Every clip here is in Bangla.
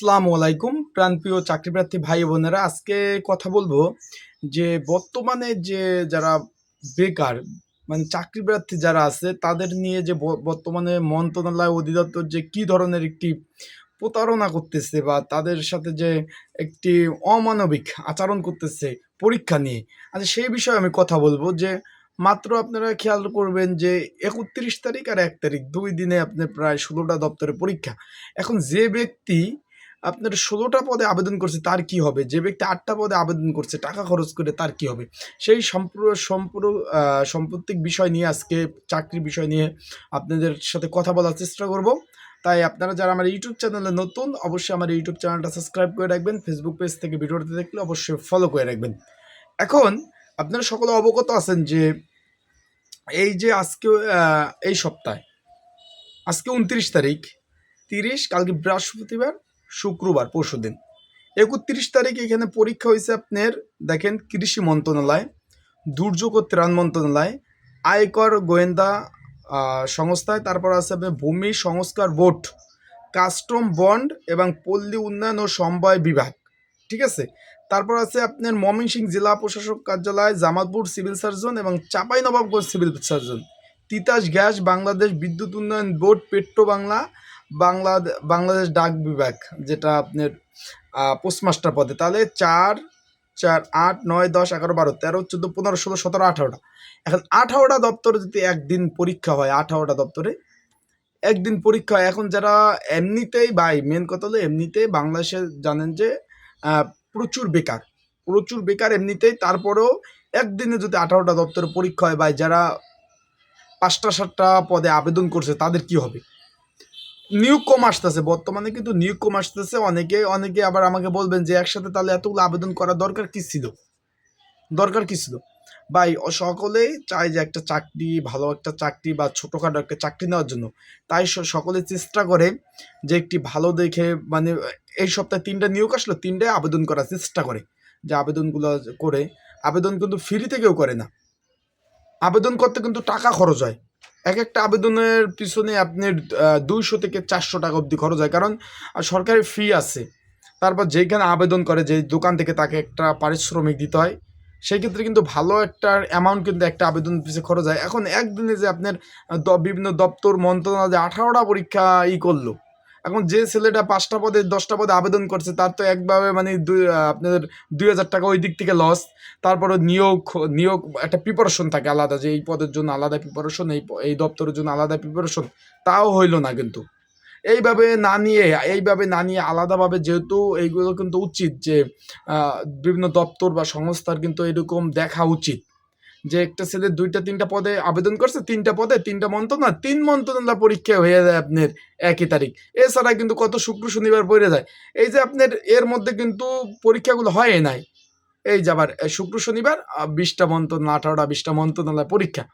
আসসালামু আলাইকুম, প্রাণপ্রিয় চাকরিপ্রার্থী ভাই বোনেরা। আজকে কথা বলব যে, বর্তমানে যে যারা বেকার মানে চাকরি প্রার্থী যারা আছে, তাদের নিয়ে যে বর্তমানে মন্ত্রণালয় অধিদপ্তর যে কি ধরনের একটি প্রতারণা করতেছে বা তাদের সাথে যে একটি অমানবিক আচরণ করতেছে পরীক্ষা নিয়ে আচ্ছা সেই বিষয়ে আমি কথা বলব যে, মাত্র আপনারা খেয়াল করবেন যে, একত্রিশ তারিখ আর এক তারিখ, দুই দিনে আপনার প্রায় ষোলোটা দপ্তরে পরীক্ষা। এখন যে ব্যক্তি আপনার ষোলোটা পদে আবেদন করছে, তার কি হবে? যে ব্যক্তি আটটা পদে আবেদন করছে, টাকা খরচ করে তার কি হবে? সেই সম্পূর্ণ সম্পূর্ণ সাম্প্রতিক বিষয় নিয়ে আজকে, চাকরির বিষয় নিয়ে আপনাদের সাথে কথা বলার চেষ্টা করব। তাই আপনারা যারা আমার ইউটিউব চ্যানেলে নতুন, অবশ্যই আমার ইউটিউব চ্যানেলটা সাবস্ক্রাইব করে রাখবেন। ফেসবুক পেজ থেকে ভিডিওটা দেখলে অবশ্যই ফলো করে রাখবেন। এখন, আপনারা সকলে অবগত আছেন যে, এই যে আজকে এই সপ্তাহে, আজকে উনত্রিশ তারিখ, তিরিশ, কালকে বৃহস্পতিবার শুক্রবার, পরশু দিন। একত্রিশ তারিখ এখানে পরীক্ষা হয়েছে আপনার, দেখেন, কৃষি মন্ত্রণালয়, দুর্যোগ ও ত্রাণ মন্ত্রণালয়, আয়কর গোয়েন্দা সংস্থায় তারপর আছে আপনার ভূমি সংস্কার বোর্ড, কাস্টম বন্ড এবং পল্লী উন্নয়ন ও সমবায় বিভাগ, ঠিক আছে? তারপর আছে আপনার ময়মনসিংহ জেলা প্রশাসক কার্যালয় জামাতপুর সিভিল সার্জন এবং Chapai Nawabganj civil surgeon, Titas gas, Bangladesh বিদ্যুৎ উন্নয়ন বোর্ড পেট্রো বাংলা বাংলা বাংলাদেশ ডাক বিভাগ, যেটা আপনার পোস্টমাস্টার পদে। তাহলে চার চার, আট, নয়, দশ, এগারো, বারো, তেরো, চোদ্দ, পনেরো, ষোলো, সতেরো, আঠারোটা। এখন আঠারোটা দপ্তরে যদি একদিন পরীক্ষা হয়, আঠারোটা দপ্তরে, একদিন পরীক্ষা হয়, এখন যারা এমনিতেই বাই মেন কথা হলো এমনিতেই বাংলাদেশে জানেন যে প্রচুর বেকার। প্রচুর বেকার এমনিতেই, তারপরেও একদিনে যদি আঠারোটা দপ্তরে পরীক্ষা হয় বা যারা পাঁচটা, সাতটা পদে আবেদন করছে, তাদের কি হবে? নিয়োগ কম আসতেছে, বর্তমানে কিন্তু নিয়োগ কম আসতেছে, অনেকে অনেকে আবার আমাকে বলবেন যে একসাথে তাহলে এতগুলো আবেদন করার দরকার কি ছিল? দরকার কি ছিল? ভাই সকলেই চায় যে একটা চাকরি, ভালো একটা চাকরি বা ছোটোখাটো একটা চাকরি নেওয়ার জন্য। তাই সকলে চেষ্টা করে যে একটি ভালো দেখে মানে এই সপ্তাহে তিনটা নিয়োগ আসলো তিনটায় আবেদন করার চেষ্টা করে। যে আবেদনগুলো করে, আবেদন কিন্তু ফ্রিতে কেউ করে না। আবেদন করতে কিন্তু টাকা খরচ হয়। এক একটা আবেদনের পিছনে আপনি দুইশো থেকে চারশো টাকা অবধি খরচ হয়। কারণ সরকারি ফি আছে। তারপর যেখানে আবেদন করে, যে দোকান থেকে তাকে একটা পারিশ্রমিক দিতে হয় সেই ক্ষেত্রে কিন্তু ভালো একটা অ্যামাউন্ট কিন্তু একটা আবেদন পিছিয়ে খরচ হয়। এখন একদিনে যে আপনার বিভিন্ন দপ্তর, মন্ত্রণালয় যে আঠারোটা পরীক্ষা ই করল এখন যে ছেলেটা পাঁচটা পদে, দশটা পদে আবেদন করছে, তার তো একভাবে মানে দুই আপনাদের দুই হাজার টাকা ওই দিক থেকে লস তারপরে নিয়োগ নিয়োগ একটা প্রিপারেশন থাকে আলাদা, যে এই পদের জন্য আলাদা প্রিপারেশন এই এই দপ্তরের জন্য আলাদা প্রিপারেশন তাও হইল না কিন্তু। এইভাবে না নিয়ে, এইভাবে না নিয়ে আলাদাভাবে যেহেতু এইগুলো কিন্তু উচিত যে বিভিন্ন দপ্তর বা সংস্থার কিন্তু এরকম দেখা উচিত। যে একটা ছেলে দুইটা, তিনটা পদে আবেদন করছে, তিনটা পদে তিনটা মন্ত্রণালয় তিন মন্ত্রণালয় পরীক্ষা হয়ে যায় আপনার একই তারিখ। এছাড়া কিন্তু কত শুক্র শনিবার পড়ে যায়। এই যে আপনার এর মধ্যে কিন্তু পরীক্ষাগুলো হয় নাই। এই যে আবার শুক্র শনিবার বিশটা মন্ত্রণালয় আঠারোটা, বিশটা মন্ত্রণালয় পরীক্ষা।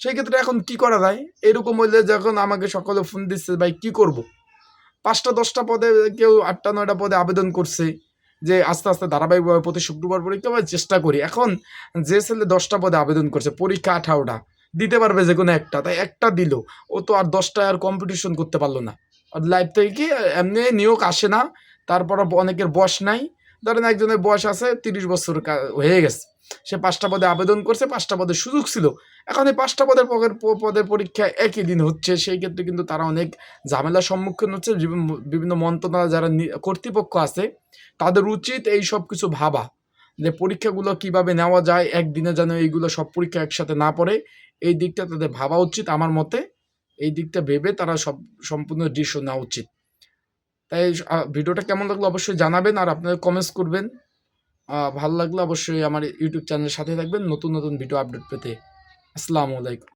সেই ক্ষেত্রে এখন কি করা যায়? এরকম হইলে যখন আমাকে সকলে ফোন দিচ্ছে, ভাই, কি করব? পাঁচটা, দশটা পদে কেউ আটটা, নয়টা পদে আবেদন করছে। যে আস্তে আস্তে ধারাবাহিকভাবে প্রতি শুক্রবার পরীক্ষা চেষ্টা করি। এখন যে ছেলে দশটা পদে আবেদন করছে, পরীক্ষা আঠারোটা, দিতে পারবে যে কোনো একটা, তাই একটা দিল। ও তো আর দশটা আর কম্পিটিশন করতে পারল না। আর লাইফ থেকে কি, এমনি নিয়োগ আসে না, তারপর অনেকের বয়স নাই। ধরেন একজনের বয়স আছে তিরিশ বছর হয়ে গেছে। সে পাঁচটা পদে আবেদন করছে, পাঁচটা পদের সুযোগ ছিল। এখন এই পাঁচটা পদের পদের পরীক্ষা একই দিন হচ্ছে, সেই ক্ষেত্রে কিন্তু তারা অনেক ঝামেলার সম্মুখীন হচ্ছে। বিভিন্ন- মন্ত্রণালয় যারা কর্তৃপক্ষ আছে, তাদের উচিত এই সব কিছু ভাবা, যে পরীক্ষাগুলো কীভাবে নেওয়া যায়, একদিনে যেন এইগুলো সব পরীক্ষা একসাথে না পড়ে। এই দিকটা তাদের ভাবা উচিত আমার মতে। এই দিকটা ভেবে তারা সব, সম্পূর্ণ ডিসিশন নেওয়া উচিত। তাই ভিডিওটা কেমন লাগল অবশ্যই জানাবেন, আর আপনারা কমেন্টস করবেন। ভালো লাগলে অবশ্যই আমার ইউটিউব চ্যানেলের সাথে থাকবেন। নতুন নতুন ভিডিও আপডেট পেতে। আসসালামু আলাইকুম।